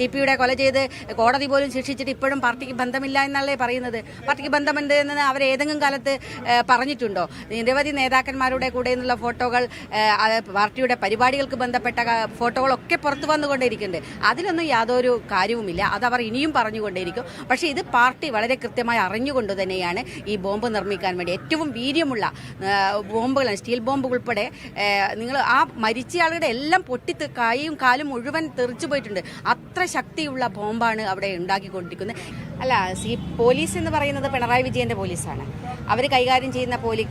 T പിയുടെ കൊല ചെയ്ത് കോടതി പോലും ശിക്ഷിച്ചിട്ട് ഇപ്പോഴും പാർട്ടിക്ക് ബന്ധമില്ല എന്നല്ലേ പറയുന്നത്? പാർട്ടിക്ക് ബന്ധമുണ്ട് എന്ന് അവർ ഏതെങ്കിലും കാലത്ത് പറഞ്ഞിട്ടുണ്ടോ? നിരവധി നേതാക്കന്മാരുടെ കൂടെ നിന്നുള്ള ഫോട്ടോകൾ പാർട്ടിയുടെ പരിപാടികൾക്ക് ബന്ധപ്പെട്ട ഫോട്ടോകളൊക്കെ പുറത്തു വന്നുകൊണ്ടേയിരിക്കുന്നുണ്ട്. അതിലൊന്നും യാതൊരു കാര്യവുമില്ല. അത് അവർ ഇനിയും പറഞ്ഞുകൊണ്ടേയിരിക്കും. പക്ഷേ ഇത് പാർട്ടി വളരെ കൃത്യമായി അറിഞ്ഞുകൊണ്ട് തന്നെയാണ് ഈ ബോംബ് നിർമ്മിക്കാൻ വേണ്ടി ഏറ്റവും വീര്യമുള്ള ബോംബുകളാണ്. സ്റ്റീൽ ബോംബ് ഉൾപ്പെടെ നിങ്ങൾ ആ മരിച്ചയാളുടെ എല്ലാം പൊട്ടി കൈയും കാലും മുഴുവൻ തെറിച്ചു പോയിട്ടുണ്ട്. അത്ര ശക്തിയുള്ള ബോംബാണ് അവിടെ ഉണ്ടാക്കിക്കൊണ്ടിരിക്കുന്നത്. അല്ല സി പോലീസ് എന്ന് പറയുന്നത് പിണറായി വിജയന്റെ പോലീസാണ്. അവർ കൈകാര്യം ചെയ്യുന്ന പോലീ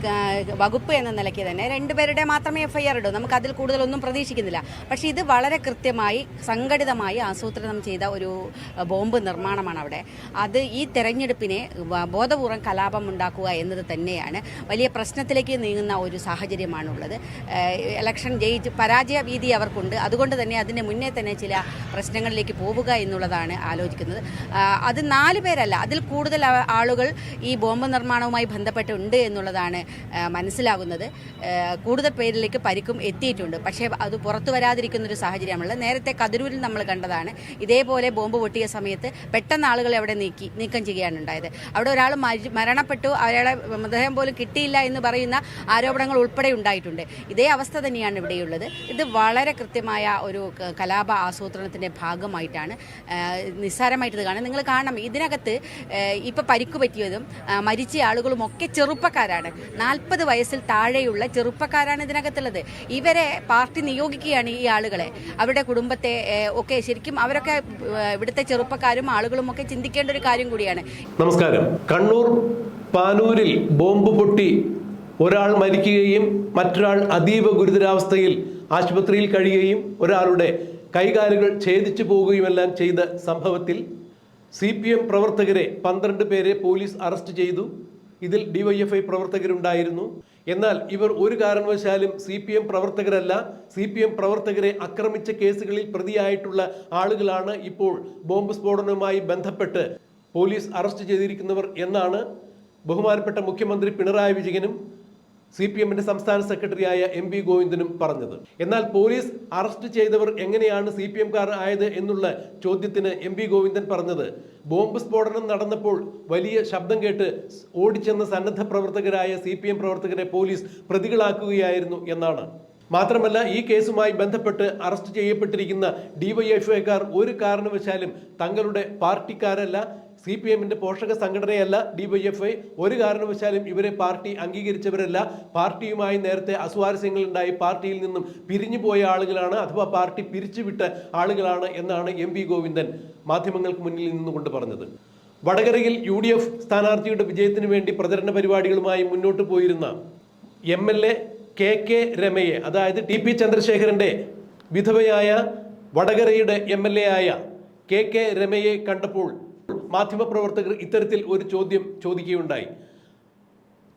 വകുപ്പ് എന്ന നിലയ്ക്ക് തന്നെ രണ്ടുപേരുടെ മാത്രമേ എഫ്ഐആർ ഇടൂ. നമുക്ക് അതിൽ കൂടുതലൊന്നും പ്രതീക്ഷിക്കുന്നില്ല. പക്ഷേ ഇത് വളരെ കൃത്യമായി സംഘടിതമായി ആസൂത്രണം ചെയ്ത ഒരു ബോംബ് നിർമ്മാണമാണ് അവിടെ. അത് ഈ തെരഞ്ഞെടുപ്പിനെ ബോധപൂർവം കലാപം ഉണ്ടാക്കുക എന്നത് തന്നെയാണ് വലിയ പ്രശ്നത്തിലേക്ക് നീങ്ങുന്ന ഒരു സാഹചര്യമാണുള്ളത്. ഇലക്ഷൻ ജയിച്ച് പരാജയ ഭീതി അവർക്കുണ്ട്. അതുകൊണ്ട് തന്നെ അതിന് മുന്നേ തന്നെ ചില പ്രശ്നങ്ങളിലേക്ക് പോവുക എന്നുള്ളതാണ് ആലോചിക്കുന്നത്. അത് നാല് പേരല്ല. അതിൽ കൂടുതൽ ആളുകൾ ഈ ബോംബ് നിർമ്മാണവുമായി ബന്ധപ്പെട്ടുണ്ട് എന്നുള്ളതാണ് മനസ്സിലാകുന്നത്. കൂടുതൽ പേരിലേക്ക് പരിക്കും എത്തിയിട്ടുണ്ട്. പക്ഷേ അത് പുറത്തു വരാതിരിക്കുന്ന ഒരു സാഹചര്യമുള്ളത് നേരത്തെ കതിരൂരിൽ നമ്മൾ കണ്ടതാണ്. ഇതേപോലെ ബോംബ് പൊട്ടിയ സമയത്ത് പെട്ടെന്ന് ആളുകൾ അവിടെ നീക്കി നീക്കം ചെയ്യുകയാണ് ഉണ്ടായത് അവിടെ ഒരാൾ മരണപ്പെട്ടു. അയാളെ മൃതദേഹം പോലും കിട്ടിയില്ല എന്ന് പറയുന്ന ആരോപണങ്ങൾ ഉൾപ്പെടെ ഉണ്ടായിട്ടുണ്ട്. ഇതേ അവസ്ഥ തന്നെയാണ് ഇവിടെയുള്ളത്. ഇത് വളരെ കൃത്യമായ ഒരു കലാപ ആസൂത്രണത്തിന്റെ ഭാഗമായിട്ടാണ്. നിസ്സാരമായിട്ട് ഇത് കാണുന്നത്. നിങ്ങൾ കാണണം. ഇതിനകത്ത് ഇപ്പൊ പരിക്ക് പറ്റിയതും മരിച്ച ആളുകളും ഒക്കെ ചെറുപ്പക്കാരാണ്. നാൽപ്പത് വയസ്സിൽ താഴെയുള്ള ചെറുപ്പക്കാരാണ് ഇതിനകത്തുള്ളത്. ഇവരെ പാർട്ടി നിയോഗിക്കുകയാണ് ഈ ആളുകളെ. അവരുടെ കുടുംബത്തെ ഒക്കെ ശരിക്കും അവരൊക്കെ ഇവിടുത്തെ ചെറുപ്പക്കാരും ആളുകളും ഒക്കെ ചിന്തിക്കേണ്ട ഒരു കാര്യം കൂടിയാണ്. നമസ്കാരം. കണ്ണൂർ പാനൂരിൽ ബോംബ് പൊട്ടി ഒരാൾ മരിക്കുകയും മറ്റൊരാൾ അതീവ ഗുരുതരാവസ്ഥയിൽ ആശുപത്രിയിൽ കഴിയുകയും ഒരാളുടെ കൈകാലുകൾ ഛേദിച്ചു പോവുകയുമെല്ലാം ചെയ്ത സംഭവത്തിൽ സി പി എം പ്രവർത്തകരെ പന്ത്രണ്ട് പേരെ പോലീസ് അറസ്റ്റ് ചെയ്തു. ഇതിൽ ഡിവൈഎഫ്ഐ പ്രവർത്തകരുണ്ടായിരുന്നു. എന്നാൽ ഇവർ ഒരു കാരണവശാലും സി പി എം പ്രവർത്തകരല്ല. സി പി എം പ്രവർത്തകരെ ആക്രമിച്ച കേസുകളിൽ പ്രതിയായിട്ടുള്ള ആളുകളാണ് ഇപ്പോൾ ബോംബ് സ്ഫോടനവുമായി ബന്ധപ്പെട്ട് പോലീസ് അറസ്റ്റ് ചെയ്തിരിക്കുന്നവർ എന്നാണ് ബഹുമാനപ്പെട്ട മുഖ്യമന്ത്രി പിണറായി വിജയനും സി പി എമ്മിന്റെ സംസ്ഥാന സെക്രട്ടറിയായ എം വി ഗോവിന്ദനും പറഞ്ഞത്. എന്നാൽ പോലീസ് അറസ്റ്റ് ചെയ്തവർ എങ്ങനെയാണ് സി പി എംകാർ ആയത് എന്നുള്ള ചോദ്യത്തിന് എം വി ഗോവിന്ദൻ പറഞ്ഞത്. ബോംബ് സ്ഫോടനം നടന്നപ്പോൾ വലിയ ശബ്ദം കേട്ട് ഓടിച്ചെന്ന സന്നദ്ധ പ്രവർത്തകരായ സി പി എം പ്രവർത്തകരെ പോലീസ് പ്രതികളാക്കുകയായിരുന്നു എന്നാണ്. മാത്രമല്ല ഈ കേസുമായി ബന്ധപ്പെട്ട് അറസ്റ്റ് ചെയ്യപ്പെട്ടിരിക്കുന്ന ഡിവൈഎഫ്ഐക്കാർ ഒരു കാരണവശാലും തങ്ങളുടെ പാർട്ടിക്കാരല്ല സി പി എമ്മിന്റെ പോഷക സംഘടനയല്ല ഡി വൈ എഫ് ഐ ഒരു കാരണവശാലും ഇവരെ പാർട്ടി അംഗീകരിച്ചവരല്ല. പാർട്ടിയുമായി നേരത്തെ അസ്വാരസ്യങ്ങളുണ്ടായി. പാർട്ടിയിൽ നിന്നും പിരിഞ്ഞു പോയ ആളുകളാണ് അഥവാ പാർട്ടി പിരിച്ചുവിട്ട ആളുകളാണ് എന്നാണ് എം പി ഗോവിന്ദൻ മാധ്യമങ്ങൾക്ക് മുന്നിൽ നിന്നുകൊണ്ട് പറഞ്ഞത്. വടകരയിൽ യു ഡി എഫ് സ്ഥാനാർത്ഥിയുടെ വിജയത്തിന് വേണ്ടി പ്രചരണ പരിപാടികളുമായി മുന്നോട്ട് പോയിരുന്ന M L A K K രമയെ അതായത് ടി പി ചന്ദ്രശേഖരന്റെ വിധവയായ വടകരയുടെ എം എൽ എ ആയ കെ കെ രമയെ കണ്ടപ്പോൾ മാധ്യമപ്രവർത്തകർ ഇത്തരത്തിൽ ഒരു ചോദ്യം ചോദിക്കുകയുണ്ടായി.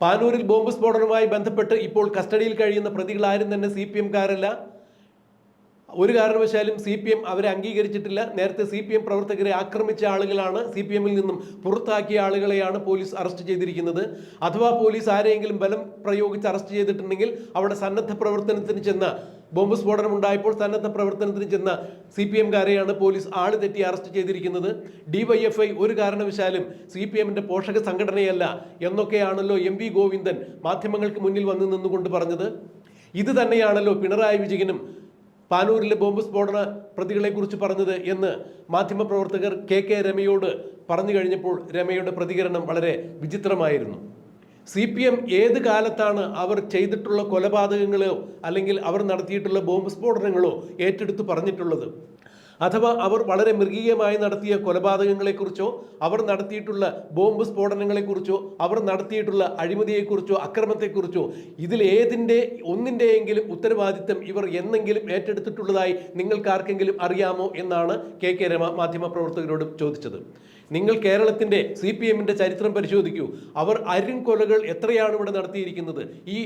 പാനൂരിൽ ബോംബ് സ്ഫോടനവുമായി ബന്ധപ്പെട്ട് ഇപ്പോൾ കസ്റ്റഡിയിൽ കഴിയുന്ന പ്രതികൾ ആരും തന്നെ സി പി എംകാരല്ല ഒരു കാരണവശാലും സി പി എം അവരെ അംഗീകരിച്ചിട്ടില്ല. നേരത്തെ സി പി എം പ്രവർത്തകരെ ആക്രമിച്ച ആളുകളാണ് സി പി എമ്മിൽ നിന്നും പുറത്താക്കിയ ആളുകളെയാണ് പോലീസ് അറസ്റ്റ് ചെയ്തിരിക്കുന്നത്. അഥവാ പോലീസ് ആരെയെങ്കിലും ബലം പ്രയോഗിച്ച് അറസ്റ്റ് ചെയ്തിട്ടുണ്ടെങ്കിൽ അവിടെ സന്നദ്ധ പ്രവർത്തനത്തിന് ചെന്ന ബോംബ് സ്ഫോടനം ഉണ്ടായപ്പോൾ സന്നദ്ധ പ്രവർത്തനത്തിന് ചെന്ന സി പി എംകാരെയാണ് പോലീസ് ആൾ തെറ്റി അറസ്റ്റ് ചെയ്തിരിക്കുന്നത്. ഡിവൈഎഫ്ഐ ഒരു കാരണവശാലും സി പി എമ്മിന്റെ പോഷക സംഘടനയല്ല എന്നൊക്കെയാണല്ലോ എം വി ഗോവിന്ദൻ മാധ്യമങ്ങൾക്ക് മുന്നിൽ വന്ന് നിന്നുകൊണ്ട് പറഞ്ഞത്. ഇത് തന്നെയാണല്ലോ പിണറായി വിജയനും പാനൂരിലെ ബോംബ് സ്ഫോടന പ്രതികളെക്കുറിച്ച് പറഞ്ഞത് എന്ന് മാധ്യമപ്രവർത്തകർ കെ കെ രമയോട് പറഞ്ഞു കഴിഞ്ഞപ്പോൾ രമയുടെ പ്രതികരണം വളരെ വിചിത്രമായിരുന്നു. സി പി എം ഏത് കാലത്താണ് അവർ ചെയ്തിട്ടുള്ള കൊലപാതകങ്ങളോ അല്ലെങ്കിൽ അവർ നടത്തിയിട്ടുള്ള ബോംബ് സ്ഫോടനങ്ങളോ ഏറ്റെടുത്ത് പറഞ്ഞിട്ടുള്ളത്? അഥവാ അവർ വളരെ മൃഗീയമായി നടത്തിയ കൊലപാതകങ്ങളെക്കുറിച്ചോ അവർ നടത്തിയിട്ടുള്ള ബോംബ് സ്ഫോടനങ്ങളെക്കുറിച്ചോ അവർ നടത്തിയിട്ടുള്ള അഴിമതിയെക്കുറിച്ചോ അക്രമത്തെക്കുറിച്ചോ ഇതിൽ ഏതിന്റെ ഒന്നിന്റെയെങ്കിലും ഉത്തരവാദിത്തം ഇവർ എന്നെങ്കിലും ഏറ്റെടുത്തിട്ടുള്ളതായി നിങ്ങൾക്ക് ആർക്കെങ്കിലും അറിയാമോ എന്നാണ് കെ കെ രമ മാധ്യമപ്രവർത്തകരോട് ചോദിച്ചത്. നിങ്ങൾ കേരളത്തിന്റെ സി പി എമ്മിന്റെ ചരിത്രം പരിശോധിക്കൂ. അവർ അരുംകൊലകൾ എത്രയാണ് ഇവിടെ നടത്തിയിരിക്കുന്നത്? ഈ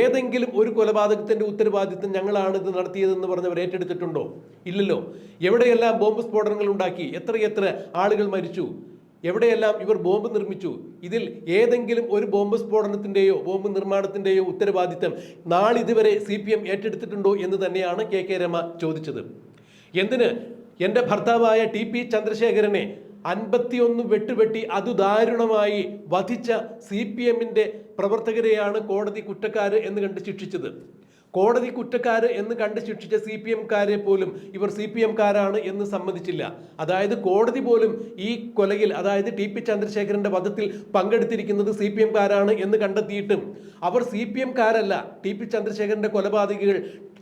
ഏതെങ്കിലും ഒരു കൊലപാതകത്തിന്റെ ഉത്തരവാദിത്തം ഞങ്ങളാണ് ഇത് നടത്തിയതെന്ന് പറഞ്ഞവർ ഏറ്റെടുത്തിട്ടുണ്ടോ? ഇല്ലല്ലോ. എവിടെയെല്ലാം ബോംബ് സ്ഫോടനങ്ങൾ ഉണ്ടാക്കി? എത്രയെത്ര ആളുകൾ മരിച്ചു? എവിടെയെല്ലാം ഇവർ ബോംബ് നിർമ്മിച്ചു? ഇതിൽ ഏതെങ്കിലും ഒരു ബോംബ് സ്ഫോടനത്തിന്റെയോ ബോംബ് നിർമ്മാണത്തിന്റെയോ ഉത്തരവാദിത്തം നാളിതുവരെ സി പി എം ഏറ്റെടുത്തിട്ടുണ്ടോ എന്ന് തന്നെയാണ് കെ കെ രമ ചോദിച്ചത്. എന്തിന്? എന്റെ ഭർത്താവായ ടി പി ചന്ദ്രശേഖരനെ അൻപത്തിയൊന്ന് വെട്ടുവെട്ടി അതുദാരുണമായി വധിച്ച സി പി എമ്മിന്റെ പ്രവർത്തകരെയാണ് കോടതി കുറ്റക്കാർ എന്ന് കണ്ട് ശിക്ഷിച്ചത്. കോടതി കുറ്റക്കാർ എന്ന് കണ്ട് ശിക്ഷിച്ച സി പി എംകാരെ പോലും ഇവർ സി പി എംകാരാണ് എന്ന് സമ്മതിച്ചില്ല. അതായത് കോടതി പോലും ഈ കൊലയിൽ അതായത് ടി പി ചന്ദ്രശേഖരന്റെ വധത്തിൽ പങ്കെടുത്തിരിക്കുന്നത് സി പി എംകാരാണ് എന്ന് കണ്ടെത്തിയിട്ടും അവർ സി പി എംകാരല്ല. ടി പി ചന്ദ്രശേഖരന്റെ കൊലപാതകികൾ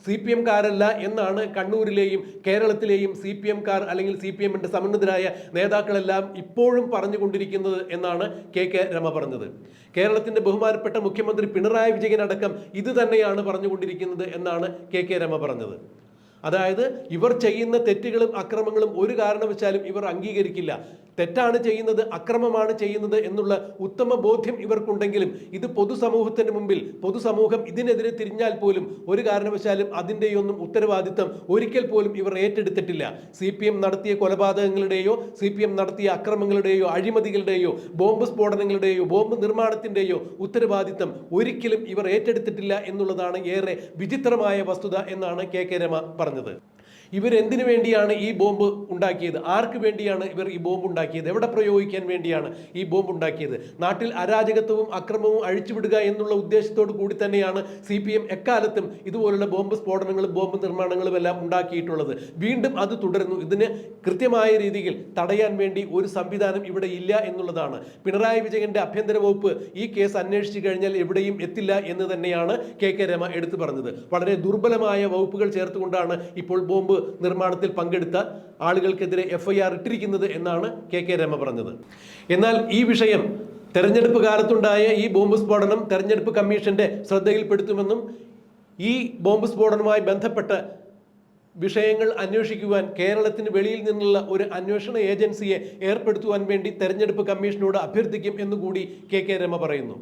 സി പി എംകാരല്ല എന്നാണ് കണ്ണൂരിലെയും കേരളത്തിലെയും സി പി എംകാർ അല്ലെങ്കിൽ സി പി എമ്മിന്റെ സമന്വിതരായ നേതാക്കളെല്ലാം ഇപ്പോഴും പറഞ്ഞുകൊണ്ടിരിക്കുന്നത് എന്നാണ് കെ കെ രമ പറഞ്ഞത്. കേരളത്തിന്റെ ബഹുമാനപ്പെട്ട മുഖ്യമന്ത്രി പിണറായി വിജയൻ അടക്കം ഇത് തന്നെയാണ് പറഞ്ഞുകൊണ്ടിരിക്കുന്നത് എന്നാണ് കെ കെ രമ പറഞ്ഞത്. അതായത് ഇവർ ചെയ്യുന്ന തെറ്റുകളും അക്രമങ്ങളും ഒരു കാരണവശാലും ഇവർ അംഗീകരിക്കില്ല. തെറ്റാണ് ചെയ്യുന്നത് അക്രമമാണ് ചെയ്യുന്നത് എന്നുള്ള ഉത്തമ ബോധ്യം ഇവർക്കുണ്ടെങ്കിലും ഇത് പൊതുസമൂഹത്തിന് മുമ്പിൽ പൊതുസമൂഹം ഇതിനെതിരെ തിരിഞ്ഞാൽ പോലും ഒരു കാരണവശാലും അതിന്റെയൊന്നും ഉത്തരവാദിത്തം ഒരിക്കൽ പോലും ഇവർ ഏറ്റെടുത്തിട്ടില്ല. സി പി എം നടത്തിയ കൊലപാതകങ്ങളുടെയോ സി പി എം നടത്തിയ അക്രമങ്ങളുടെയോ അഴിമതികളുടെയോ ബോംബ് സ്ഫോടനങ്ങളുടെയോ ബോംബ് നിർമ്മാണത്തിന്റെയോ ഉത്തരവാദിത്തം ഒരിക്കലും ഇവർ ഏറ്റെടുത്തിട്ടില്ല എന്നുള്ളതാണ് ഏറെ വിചിത്രമായ വസ്തുത എന്നാണ് കെ കെ രമ പറഞ്ഞത്. ഇവരെന്തിനു വേണ്ടിയാണ് ഈ ബോംബ് ഉണ്ടാക്കിയത്? ആർക്ക് വേണ്ടിയാണ് ഇവർ ഈ ബോംബ് ഉണ്ടാക്കിയത്? എവിടെ പ്രയോഗിക്കാൻ വേണ്ടിയാണ് ഈ ബോംബ് ഉണ്ടാക്കിയത്? നാട്ടിൽ അരാജകത്വവും അക്രമവും അഴിച്ചുവിടുക എന്നുള്ള ഉദ്ദേശത്തോടു കൂടി തന്നെയാണ് സി പി എം എക്കാലത്തും ഇതുപോലുള്ള ബോംബ് സ്ഫോടനങ്ങളും ബോംബ് നിർമ്മാണങ്ങളും എല്ലാം ഉണ്ടാക്കിയിട്ടുള്ളത്. വീണ്ടും അത് തുടരുന്നു. ഇതിന് കൃത്യമായ രീതിയിൽ തടയാൻ വേണ്ടി ഒരു സംവിധാനം ഇവിടെ ഇല്ല എന്നുള്ളതാണ്. പിണറായി വിജയന്റെ ആഭ്യന്തര വകുപ്പ് ഈ കേസ് അന്വേഷിച്ചു കഴിഞ്ഞാൽ എവിടെയും എത്തില്ല എന്ന് തന്നെയാണ് കെ കെ രമ എടുത്തു പറഞ്ഞത്. വളരെ ദുർബലമായ വകുപ്പുകൾ ചേർത്തുകൊണ്ടാണ് ഇപ്പോൾ ബോംബ് നിർമ്മാണത്തിൽ പങ്കെടുത്ത ആളുകൾക്കെതിരെ എഫ്ഐആർ ഇട്ടിരിക്കുന്നത് എന്നാണ് കെ കെ രമ പറഞ്ഞത്. എന്നാൽ ഈ വിഷയം തെരഞ്ഞെടുപ്പ് കാലത്തുണ്ടായ ഈ ബോംബ് സ്ഫോടനം തെരഞ്ഞെടുപ്പ് കമ്മീഷന്റെ ശ്രദ്ധയിൽപ്പെടുത്തുമെന്നും ഈ ബോംബ് സ്ഫോടനവുമായി ബന്ധപ്പെട്ട വിഷയങ്ങൾ അന്വേഷിക്കുവാൻ കേരളത്തിന് വെളിയിൽ നിന്നുള്ള ഒരു അന്വേഷണ ഏജൻസിയെ ഏർപ്പെടുത്തുവാൻ വേണ്ടി തെരഞ്ഞെടുപ്പ് കമ്മീഷനോട് അഭ്യർത്ഥിക്കും എന്നുകൂടി കെ കെ രമ പറയുന്നു.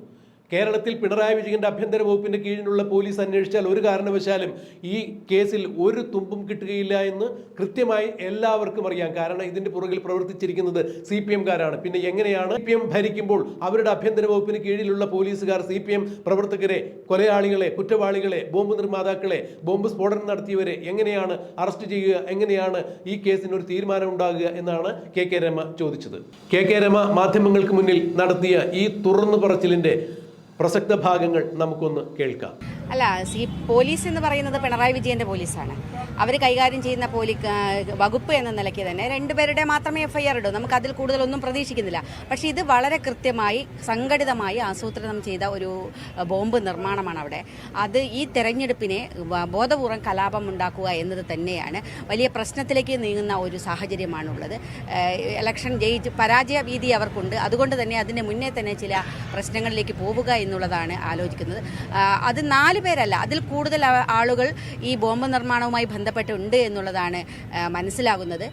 കേരളത്തിൽ പിണറായി വിജയന്റെ ആഭ്യന്തര വകുപ്പിന്റെ കീഴിലുള്ള പോലീസ് അന്വേഷിച്ചാൽ ഒരു കാരണവശാലും ഈ കേസിൽ ഒരു തുമ്പും കിട്ടുകയില്ല എന്ന് കൃത്യമായി എല്ലാവർക്കും അറിയാം. കാരണം ഇതിന്റെ പുറകിൽ പ്രവർത്തിച്ചിരിക്കുന്നത് സി പി എംകാരാണ്. പിന്നെ എങ്ങനെയാണ് സി പി എം ഭരിക്കുമ്പോൾ അവരുടെ ആഭ്യന്തര വകുപ്പിന് കീഴിലുള്ള പോലീസുകാർ സി പി എം പ്രവർത്തകരെ കൊലയാളികളെ കുറ്റവാളികളെ ബോംബ് നിർമ്മാതാക്കളെ ബോംബ് സ്ഫോടനം നടത്തിയവരെ എങ്ങനെയാണ് അറസ്റ്റ് ചെയ്യുക എങ്ങനെയാണ് ഈ കേസിന് ഒരു തീരുമാനം ഉണ്ടാകുക എന്നാണ് കെ കെ രമ ചോദിച്ചത്. കെ കെ രമ മാധ്യമങ്ങൾക്ക് മുന്നിൽ നടത്തിയ ഈ തുറന്നു പറച്ചിലിന്റെ പ്രസക്ത ഭാഗങ്ങൾ നമുക്കൊന്ന് കേൾക്കാം. അല്ല സി പോലീസ് എന്ന് പറയുന്നത് പിണറായി വിജയന്റെ പോലീസാണ്. അവർ കൈകാര്യം ചെയ്യുന്ന പോലി വകുപ്പ് എന്ന നിലയ്ക്ക് തന്നെ രണ്ടുപേരുടെ മാത്രമേ എഫ്ഐആർ ഇടൂ. നമുക്ക് അതിൽ കൂടുതലൊന്നും പ്രതീക്ഷിക്കുന്നില്ല. പക്ഷേ ഇത് വളരെ കൃത്യമായി സംഘടിതമായി ആസൂത്രണം ചെയ്ത ഒരു ബോംബ് നിർമ്മാണമാണ് അവിടെ. അത് ഈ തെരഞ്ഞെടുപ്പിനെ ബോധപൂർവം ബോധപൂർവം കലാപം ഉണ്ടാക്കുക എന്നത് തന്നെയാണ് വലിയ പ്രശ്നത്തിലേക്ക് നീങ്ങുന്ന ഒരു സാഹചര്യമാണുള്ളത്. ഇലക്ഷൻ ജയിച്ച് പരാജയ ഭീതി അവർക്കുണ്ട്. അതുകൊണ്ട് തന്നെ അതിന് മുന്നേ തന്നെ ചില പ്രശ്നങ്ങളിലേക്ക് പോവുക എന്നുള്ളതാണ് ആലോചിക്കുന്നത്. അത് നാല് പേരല്ല. അതിൽ കൂടുതൽ ആളുകൾ ഈ ബോംബ് നിർമ്മാണവുമായി ബന്ധപ്പെട്ടുണ്ട് എന്നുള്ളതാണ് മനസ്സിലാകുന്നത്.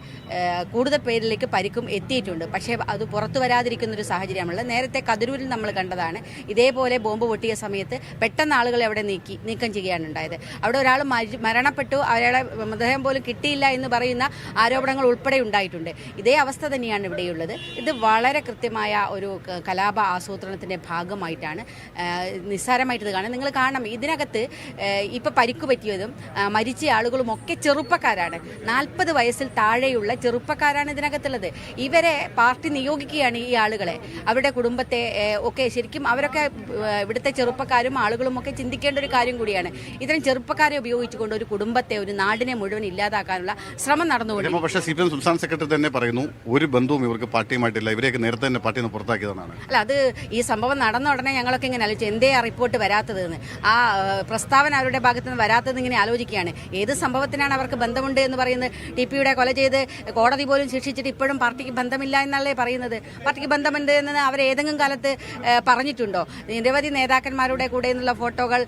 കൂടുതൽ പേരിലേക്ക് പരിക്കും എത്തിയിട്ടുണ്ട്. പക്ഷേ അത് പുറത്തു വരാതിരിക്കുന്ന ഒരു സാഹചര്യമുള്ളത് നേരത്തെ കതിരൂരിൽ നമ്മൾ കണ്ടതാണ്. ഇതേപോലെ ബോംബ് പൊട്ടിയ സമയത്ത് പെട്ടെന്ന് ആളുകളെ അവിടെ നീക്കി നീക്കം ചെയ്യുകയാണ് ഉണ്ടായത്. അവിടെ ഒരാൾ മരണപ്പെട്ടു. അയാളെ മൃതദേഹം പോലും കിട്ടിയില്ല എന്ന് പറയുന്ന ആരോപണങ്ങൾ ഉൾപ്പെടെ ഉണ്ടായിട്ടുണ്ട്. ഇതേ അവസ്ഥ തന്നെയാണ് ഇവിടെയുള്ളത്. ഇത് വളരെ കൃത്യമായ ഒരു കലാപ ആസൂത്രണത്തിന്റെ ഭാഗമായിട്ടാണ്. നിസ്സാരമായിട്ട് ഇത് കാണുന്നത്. നിങ്ങൾ കാണണം. ഇതിനകത്ത് ഇപ്പം പരിക്ക് പറ്റിയതും മരിച്ച ആളുകളും ഒക്കെ ചെറുപ്പക്കാരാണ്. നാൽപ്പത് വയസ്സിൽ താഴെയുള്ള ചെറുപ്പക്കാരാണ് ഇതിനകത്തുള്ളത്. ഇവരെ പാർട്ടി നിയോഗിക്കുകയാണ് ഈ ആളുകളെ. അവരുടെ കുടുംബത്തെ ഒക്കെ ശരിക്കും അവരൊക്കെ ഇവിടുത്തെ ചെറുപ്പക്കാരും ആളുകളും ഒക്കെ ചിന്തിക്കേണ്ട ഒരു കാര്യം കൂടിയാണ്. ഇത്തരം ചെറുപ്പക്കാരെ ഉപയോഗിച്ചുകൊണ്ട് ഒരു കുടുംബത്തെ ഒരു നാടിനെ മുഴുവൻ ഇല്ലാതാക്കാനുള്ള ശ്രമം നടന്നുകൊണ്ട് പക്ഷേ സി പി എം സംസ്ഥാന സെക്രട്ടറി തന്നെ പറയുന്നു ഒരു ബന്ധവും ഇവർക്ക് പാർട്ടിയുമായിട്ടില്ല. ഇവരെയൊക്കെ നേരത്തെ തന്നെ പാർട്ടിയിൽ നിന്ന് പുറത്താക്കിയതാണ്. അല്ല അത് ഈ സംഭവം നടന്ന ഉടനെ ഞങ്ങളൊക്കെ ഇങ്ങനെ ആലോചിച്ചു എന്തേ ആ റിപ്പോർട്ട് വരാത്തതെന്ന്. ആ പ്രസ്താവന അവരുടെ ഭാഗത്തു നിന്ന് വരാത്തത് ഇങ്ങനെ ആലോചിക്കുകയാണ്. ഏത് സംഭവത്തിനാണ് അവർക്ക് ബന്ധമുണ്ട് എന്ന് പറയുന്നത്? ടി പിയുടെ കൊല ചെയ്ത് കോടതി പോലും ശിക്ഷിച്ചിട്ട് ഇപ്പോഴും പാർട്ടിക്ക് ബന്ധമില്ല എന്നല്ലേ പറയുന്നത്? പാർട്ടിക്ക് ബന്ധമുണ്ട് എന്ന് അവർ ഏതെങ്കിലും കാലത്ത് പറഞ്ഞിട്ടുണ്ടോ? നിരവധി നേതാക്കന്മാരുടെ കൂടെ നിന്നുള്ള ഫോട്ടോകൾ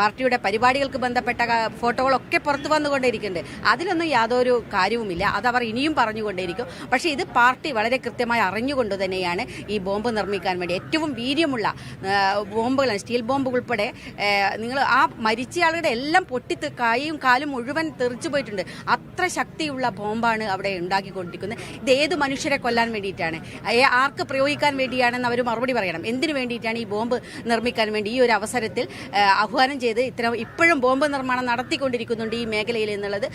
പാർട്ടിയുടെ പരിപാടികൾക്ക് ബന്ധപ്പെട്ട ഫോട്ടോകളൊക്കെ പുറത്തു വന്നുകൊണ്ടേയിരിക്കുന്നുണ്ട്. അതിലൊന്നും യാതൊരു കാര്യവുമില്ല. അത് അവർ ഇനിയും പറഞ്ഞുകൊണ്ടേയിരിക്കും. പക്ഷേ ഇത് പാർട്ടി വളരെ കൃത്യമായി അറിഞ്ഞുകൊണ്ട് തന്നെയാണ് ഈ ബോംബ് നിർമ്മിക്കാൻ വേണ്ടി ഏറ്റവും വീര്യമുള്ള ബോംബുകളാണ് സ്റ്റീൽ ബോംബ് ഉൾപ്പെടെ നിങ്ങൾ ആ മരിച്ചയാളുടെ എല്ലാം പൊട്ടി കൈയും കാലും മുഴുവൻ തെറിച്ചു പോയിട്ടുണ്ട്. അത്ര ശക്തിയുള്ള ബോംബാണ് അവിടെ ഉണ്ടാക്കിക്കൊണ്ടിരിക്കുന്നത്. ഇത് ഏത് മനുഷ്യരെ കൊല്ലാൻ വേണ്ടിയിട്ടാണ്? ആർക്ക് പ്രയോഗിക്കാൻ വേണ്ടിയാണെന്ന് അവർ മറുപടി പറയണം. എന്തിനു വേണ്ടിയിട്ടാണ് ഈ ബോംബ് നിർമ്മിക്കാൻ വേണ്ടി ഈ ഒരു അവസരത്തിൽ ആഹ്വാനം ചെയ്ത് ഇത്തരം ഇപ്പോഴും ബോംബ് നിർമ്മാണം നടത്തിക്കൊണ്ടിരിക്കുന്നുണ്ട് ഈ മേഖലയിൽ എന്നുള്ളത്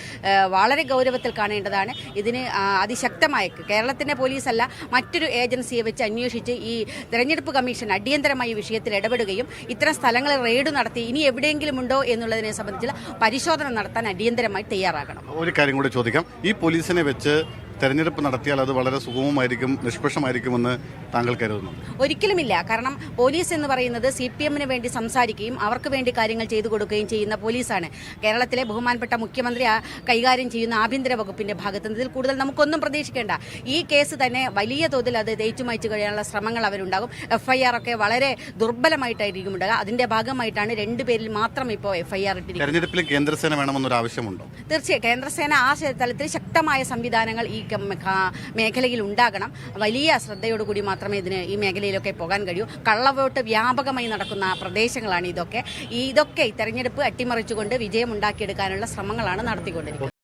വളരെ ഗൗരവത്തിൽ കാണേണ്ടതാണ്. ഇതിന് അതിശക്തമായ കേരളത്തിന്റെ പോലീസല്ല മറ്റൊരു ഏജൻസിയെ വെച്ച് അന്വേഷിച്ച് ഈ തെരഞ്ഞെടുപ്പ് കമ്മീഷൻ അടിയന്തരമായി വിഷയത്തിൽ ഇടപെടുകയും ഇത്തരം സ്ഥലങ്ങളിൽ റെയ്ഡ് ഇനി എവിടെയെങ്കിലും ഉണ്ടോ എന്നുള്ളതിനെ സംബന്ധിച്ചുള്ള പരിശോധന നടത്താൻ അടിയന്തരമായി തയ്യാറാകണം. ഒരു കാര്യം കൂടി ചോദിക്കാം. ഈ പോലീസിനെ വെച്ച് തെരഞ്ഞെടുപ്പ് നടത്തിയാൽ അത് വളരെ സുഗമമായിരിക്കും നിഷ്പക്ഷമായിരിക്കുമെന്ന് താങ്കൾ കരുതുന്നു ഒരിക്കലുമില്ല. കാരണം പോലീസ് എന്ന് പറയുന്നത് സി പി എമ്മിന് വേണ്ടി സംസാരിക്കുകയും അവർക്ക് വേണ്ടി കാര്യങ്ങൾ ചെയ്തു കൊടുക്കുകയും ചെയ്യുന്ന പോലീസാണ്. കേരളത്തിലെ ബഹുമാനപ്പെട്ട മുഖ്യമന്ത്രി കൈകാര്യം ചെയ്യുന്ന ആഭ്യന്തര വകുപ്പിന്റെ ഭാഗത്ത് ഇതിൽ കൂടുതൽ നമുക്കൊന്നും പ്രതീക്ഷിക്കേണ്ട. ഈ കേസ് തന്നെ വലിയ തോതിൽ അത് തേച്ചുമായ്ച്ചു കഴിയാനുള്ള ശ്രമങ്ങൾ അവരുണ്ടാകും. എഫ്ഐആർ ഒക്കെ വളരെ ദുർബലമായിട്ടായിരിക്കും ഉണ്ടാകുക. അതിന്റെ ഭാഗമായിട്ടാണ് രണ്ടുപേരിൽ മാത്രം ഇപ്പോൾ എഫ്ഐആർ ഇട്ടിരിക്കുന്നത്. തെരഞ്ഞെടുപ്പിൽ കേന്ദ്രസേന വേണമെന്നൊരു ആവശ്യമുണ്ടോ തീർച്ചയായും. കേന്ദ്രസേന ആ തലത്തിൽ ശക്തമായ സംവിധാനങ്ങൾ ഈ മേഖലയിൽ ഉണ്ടാകണം. വലിയ ശ്രദ്ധയോടുകൂടി മാത്രമേ ഇതിന് ഈ മേഖലയിലൊക്കെ പോകാൻ കഴിയൂ. കള്ളവോട്ട് വ്യാപകമായി നടക്കുന്ന പ്രദേശങ്ങളാണ് ഇതൊക്കെ. ഇതൊക്കെ തെരഞ്ഞെടുപ്പ് അട്ടിമറിച്ചുകൊണ്ട് വിജയം ഉണ്ടാക്കിയെടുക്കാനുള്ള ശ്രമങ്ങളാണ് നടത്തിക്കൊണ്ടിരിക്കുന്നത്.